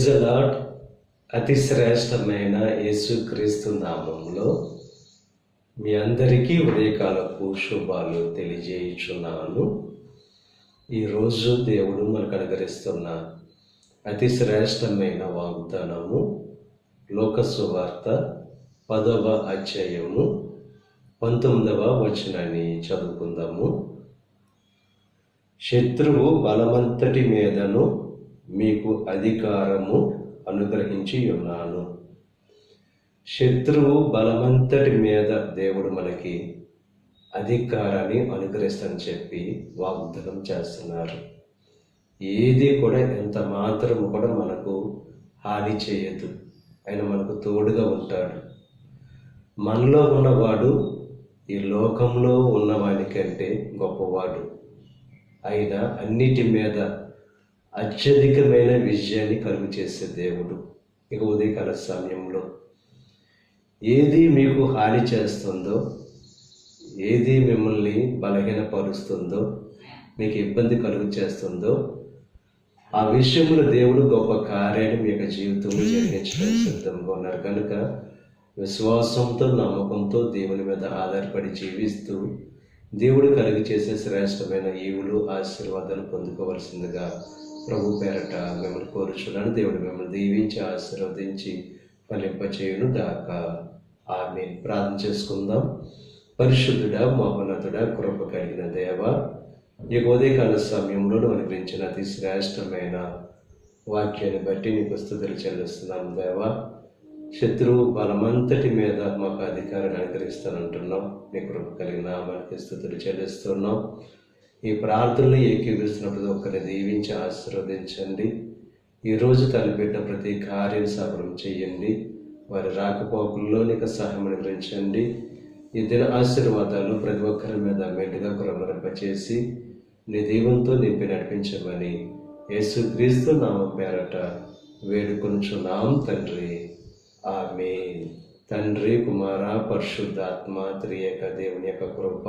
Praise lord అతి శ్రేష్టమైన యేసుక్రీస్తు నామంలో మీ అందరికీ ఉదయకాలపు శుభాలు తెలియజేయుచున్నాను. ఈరోజు దేవుడు మనకు అనుగరిస్తున్న అతి శ్రేష్టమైన వాగ్దానము లోకసువార్త పదవ అధ్యాయము పంతొమ్మిదవ వచనాన్ని చదువుకుందాము. శత్రువు బలమంతటి మీదను మీకు అధికారము అనుగ్రహించి ఉన్నాను. శత్రువు బలమంతటి మీద దేవుడు మనకి అధికారాన్ని అనుగ్రహిస్తని చెప్పి వాగ్దానం చేస్తున్నారు. ఏది కూడా ఎంత మాత్రము కూడా మనకు హాని చేయదు. ఆయన మనకు తోడుగా ఉంటాడు. మనలో ఉన్నవాడు ఈ లోకంలో ఉన్నవానికంటే గొప్పవాడు. అయినా అన్నిటి మీద అత్యధికమైన విజయాన్ని కలుగు చేసే దేవుడు ఇక ఉదయకాల సమయంలో. ఏది మీకు హాని చేస్తుందో ఏది మిమ్మల్ని బలహీనపరుస్తుందో మీకు ఇబ్బంది కలుగు చేస్తుందో ఆ విషయంలో దేవుడు గొప్ప కార్యాన్ని మీ యొక్క జీవితంలో జరిగించడానికి సిద్ధంగా ఉన్నారు. కనుక విశ్వాసంతో నమ్మకంతో దేవుని మీద ఆధారపడి జీవిస్తూ దేవుడు కలిగి చేసే శ్రేష్టమైన ఈవులు ఆశీర్వాదాలు పొందుకోవలసిందిగా ప్రభు పేరట మిమ్మల్ని కోరుచున్నాను. దేవుడు మిమ్మల్ని దీవించి ఆశీర్వదించి ఫలింపచేయును దాక ఆమె ప్రార్థన చేసుకుందాం. పరిశుద్ధుడా మహోన్నతుడా కృప కలిగిన దేవ ఈ ఉదయకాల సమయంలో నువ్వు అనుగ్రహించిన అతి శ్రేష్టమైన వాక్యాన్ని బట్టి నీకు స్థుతులు చెల్లిస్తున్నాం దేవా. శత్రువు బలమంతటి మీద మాకు అధికారాన్ని అనుగ్రహిస్తానంటున్నాం. నీ కృప కలిగిన మనకి స్థుతులు చెల్లిస్తున్నాం. ఈ ప్రార్థనలు ఏకీవిస్తున్న ప్రతి ఒక్కరిని దీవించి ఆశీర్వదించండి. ఈరోజు తలపెట్టిన ప్రతి కార్యం సఫలం చేయండి. వారి రాకపోకల్లో నీకు సహాయం అనుగ్రహించండి. ఈ దిన ఆశీర్వాదాలు ప్రతి ఒక్కరి మీద మెండుగా కురమరింపచేసి నీ దీవంతో నింపి నడిపించమని యేసుక్రీస్తు నామం పేరట వేడుకొంచున్నాం తండ్రి. ఆమె తండ్రి కుమార పరిశుద్ధాత్మ త్రియక దేవుని యొక్క కృప